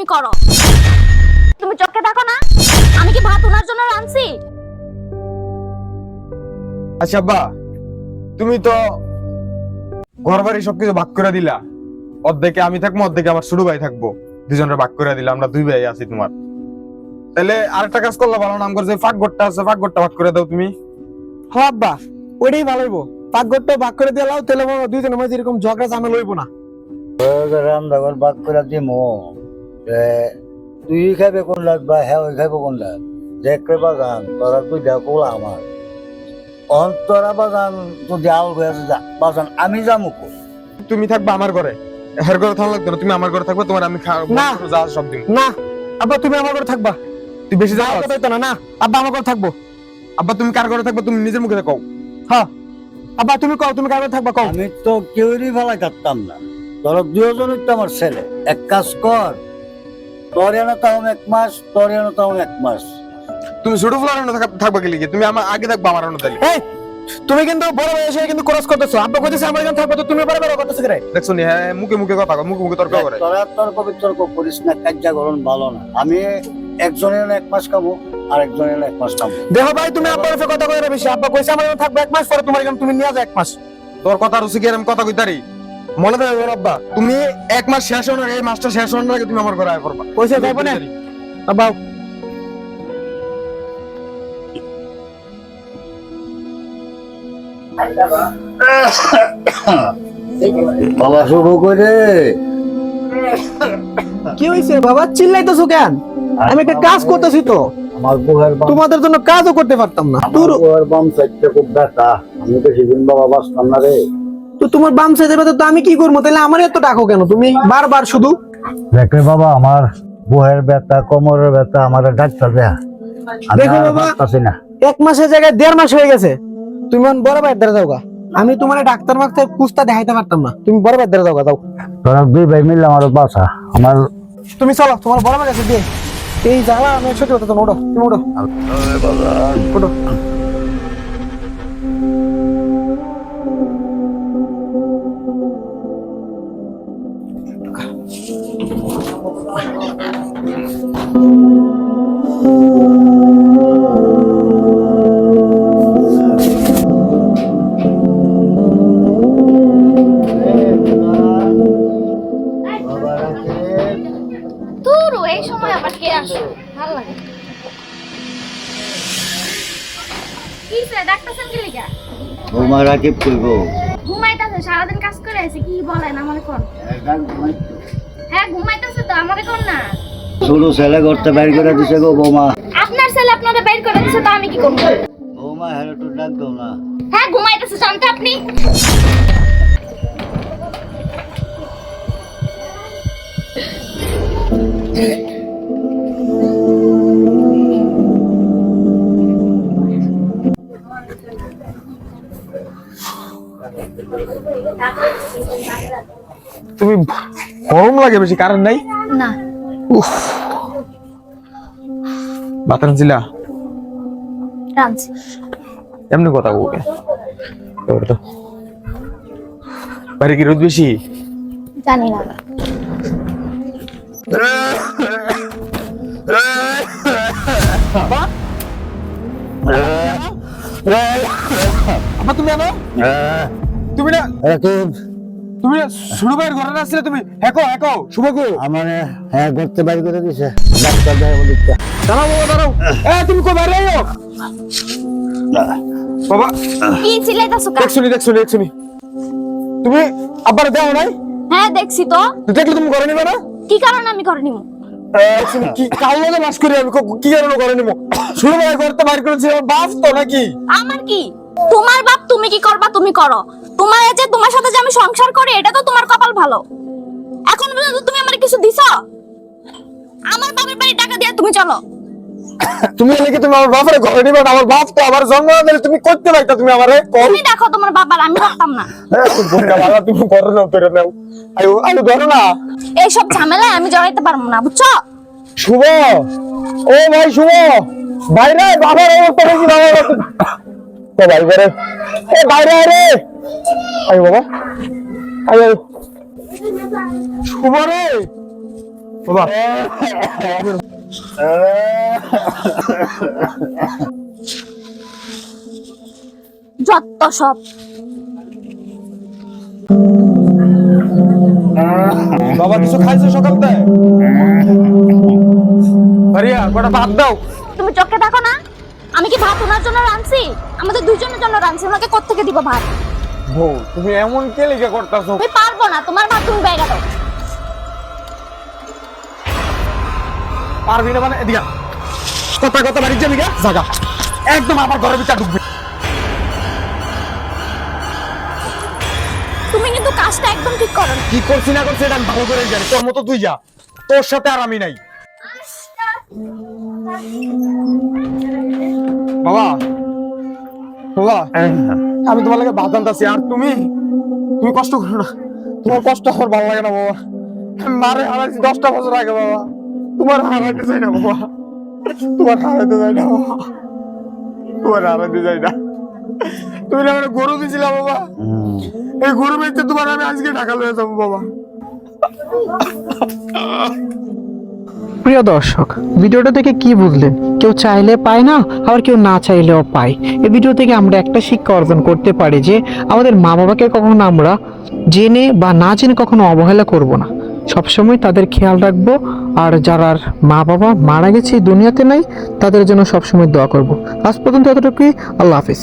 তুমি করো। তুমি চোখে দেখো না? আমি কি ভাত ওনার জন্য রাঁধছি? আচ্ছা আব্বা তুমি তো ঘর বাড়ি সবকিছু ভাগ করে দিলা। অর্ধেকে আমি থাকব অর্ধেকে আমার ছোট ভাই থাকব। দুজনের ভাগ করে দিলাম আমরা দুই ভাই আছি তোমার। তাহলে আরেকটা কাজ করলে ভালো নাম করছে ফাঁক ঘরটা আছে ফাঁক ঘরটা ভাগ করে দাও তুমি। হ আব্বা ওইটাই ভালো হইব। পাকঘরটা ভাগ করে দিলাও তাহলে হয় দুইজনের মধ্যে এরকম ঝগড়া ঝামেলা হইব না। ভাগ করে দিমো। তুই খাইবে কোন লাগ বা হ্যাঁ ওই খাইবে কোন লাগ যে কে বাগান তোরা তুই দেখো আমার। অন্তরা বাগান তো দেওয়াল হয়ে যা বাগান আমি যামু তুমি থাকবা আমার ঘরে। হের ঘরে থাকা লাগতো না তুমি আমার ঘরে থাকবে তোমার আমি খা- না। যা সব দিন না আব্বা তুমি আমার ঘরে থাকবা। তুই বেশি যাও যাওয়ার কথা হইতো না না আব্বা আমার ঘরে থাকব। আব্বা তুমি কার ঘরে থাকবে তুমি নিজের মুখে কও। হ্যাঁ আব্বা তুমি কও তুমি কার ঘরে থাকবা কও। আমি তো কেউরই ফেলা কাটতাম না। তোরা দুজনই তো আমার ছেলে। এক কাজ কর তাও এক মাস তাও এক মাস। তুমি ছোট ফুলার থাকবা কি লিখে তুমি আমার আগে থাকবা আমার অনুদালি এই তুমি কিন্তু বড় ভাই কিন্তু ক্রস করতেছো। আব্বা কইতেছে আমার এখানে থাকব তো তুমি বড় বড় করতেছো রে দেখছ নি হ্যাঁ মুখে মুখে কথা কও, মুখে মুখে তর্ক করে। তোরা তর্ক বিতর্ক করিস না কাজ্যা গরম ভালো না। আমি একজনের এক মাস খাব আর একজনের এক মাস খাব দেখো ভাই তুমি আব্বার সাথে কথা কইরা বেশি। আব্বা কইছে আমার এখানে থাকবে এক মাস পরে তোমার এখানে তুমি নিয়ে যাও এক মাস। তোর কথা রুচি কি কথা কইতারি? মনে থাকে ওর আব্বা তুমি এক মাস শেষ হওয়ার আগে এই মাসটা শেষ হওয়ার আগে তুমি আমার ঘরে আয় করবা। কইছে যাইবো না? আব্বা। বাবা শুরু করে কি হইছে বাবা? চিল্লাইতেছো কেন? আমি একটা কাজ করতেছি তো। আমার বুহের বাম তোমাদের জন্য কাজও করতে পারতাম না। তোর বাম সাইডটা খুব ব্যথা। আমি তো সেদিন বাবা বাঁচতাম না রে। তো তোমার বাম সাইডের ব্যথা তো আমি কি করব? তাহলে আমার এত ডাকো কেন? তুমি বারবার শুধু? দেখে বাবা আমার বুহের ব্যথা কোমরের ব্যথা আমার ডাক্তার দেয়া। দেখো বাবা। এক মাসের জায়গায় দেড় মাস হয়ে গেছে। তুমি এখন বড় ভাইয়ের দ্বারা যাওগা। আমি তোমার ডাক্তার মাক্তার কুস্তা দেখাইতে পারতাম না। তুমি বড় ভাইয়ের দ্বারা যাওগা যাও। তোরা দুই ভাই মিলে আমার বাসা। আমার তুমি চলো তোমার বড় ভাই কাছে দিয়ে এই জায়গা আমি সত্যি কথা ওঠো তুমি ওঠো ওঠো এই সময় আবার কে আসে? ভালো লাগে। কি স্যার ডাক্তার কি? লিখা বৌমা রাকিব কইব ঘুমাইতেছে সারাদিন কাজ করে আছে কি বলেন আমারে কোন হ্যাঁ তো আমারে কোন না? ছোট ছেলে করতে বাইর করে দিছে গো বৌমা। আপনার ছেলে আপনারা বের করে দিছে তো আমি কি করব? বৌমা হ্যাঁ একটু ডাক দাও না। হ্যাঁ ঘুমাইতেছে জানতে আপনি? তুমি গরম লাগে বেশি কারণ নাই? না। বাতান এমনি কথা বলবে তো। বাইরে কি রোদ বেশি? জানি না। তুমি আনো? তুমি না? তুমি শুরু ভাইয়ের ঘরে আসছিলে তুমি? শুভকু আমার হ্যাঁ করতে বাইর করে দিছে। ডাক্তার দেয় বলি দাঁড়াও বাবা দাঁড়াও। এ তুমি কো বাইরে আইও? বাবা। কি চিল্লাইতাছো কা দেখছুনি দেখছুনি দেখছুনি তুমি আব্বার দেও নাই? হ্যাঁ দেখছি তো। দেখলে তুমি ঘরে নিবে না? কি কারণে আমি করে নিব? কি কাল লাগে করি আমি? কি কারণে ঘরে নিব? শুরু ভাই করতে বাইর করেছে আমার বাপ তো নাকি? আমার কি? তোমার বাপ তুমি কি করবা তুমি করো। তোমার এই যে তোমার সাথে যে আমি সংসার করি এটা তো তোমার কপাল ভালো। এখন পর্যন্ত তুমি আমার কিছু দিছো? আমার বাবার বাড়ি টাকা দিয়ে তুমি চলো। তুমি নাকি তুমি আমার বাপের ঘরে নিবে? আমার বাপ তো আমার জন্ম দিলে তুমি করতে পারতা তুমি আমারে কর তুমি দেখো তোমার বাবার আমি পারতাম না। বাবা তুমি ঘরে নাও পেরে নাও। আয়ো আয়ো ধরো না। এইসব ঝামেলায় আমি জড়াইতে পারব না বুঝছ? শুভ। ও ভাই শুভ। বাইরে বাবার অবস্থা দেখি বাবার ভাই বেরে এ বাইরে আরে আয় বাবা আয়। আয়। শুভ রে। বাবা। যত সব। বাবা কিছু খাইছো সকাল থেকে? মারিয়া কটা ভাত দাও। তুমি চোখে থাকো না আমি কি ভাত ওনার জন্য রাঁধছি? আমাদের দুজনের জন্য রাঁধছি ওনাকে কোত্থেকে দিব ভাত? বউ তুমি এমন কে লিখে করতেছো? তুমি পারব না তোমার ভাত তুমি বেগে দাও পারবি না মানে? এদিকে কথা কথা বাড়ি যাবি গা? জাগা একদম আমার ঘরের ভিতরে ঢুকবে। তুমি কিন্তু কাজটা একদম ঠিক করো কি করছি না করছি এটা আমি ভালো করে জানি। তোর মতো তুই যা। তোর সাথে আর আমি নাই। বাবা। বাবা। আমি তোমার লাগে ভাত আনতাছি আর তুমি? তুমি কষ্ট করো না। তোমার কষ্ট আমার ভালো লাগে না, বাবা। মারে হারাইছি দশটা বছর আগে, বাবা। তোমার হারাইতে চাই না, বাবা। তোমার হারাইতে চাই না, বাবা। তোমার হারাইতে চাই না। তুমি না আমাকে গরু দিয়েছিলা বাবা। এই গরু বেচতে তোমার আমি আজকে ঢাকা লয়ে যাব, বাবা। প্রিয় দর্শক, ভিডিওটা থেকে কি বুঝলেন কেউ চাইলে পায় না, আবার কেউ না চাইলেও পায়। এই ভিডিও থেকে আমরা একটা শিক্ষা অর্জন করতে পারি যে, আমাদের মা বাবাকে কখনো আমরা জেনে বা না জেনে কখনো অবহেলা করব না। সবসময় তাদের খেয়াল রাখব, আর যারা মা বাবা মারা গেছে দুনিয়াতে নাই, তাদের জন্য সবসময় দোয়া করব। আজ পর্যন্ত এতটুকুই, আল্লাহ হাফিজ।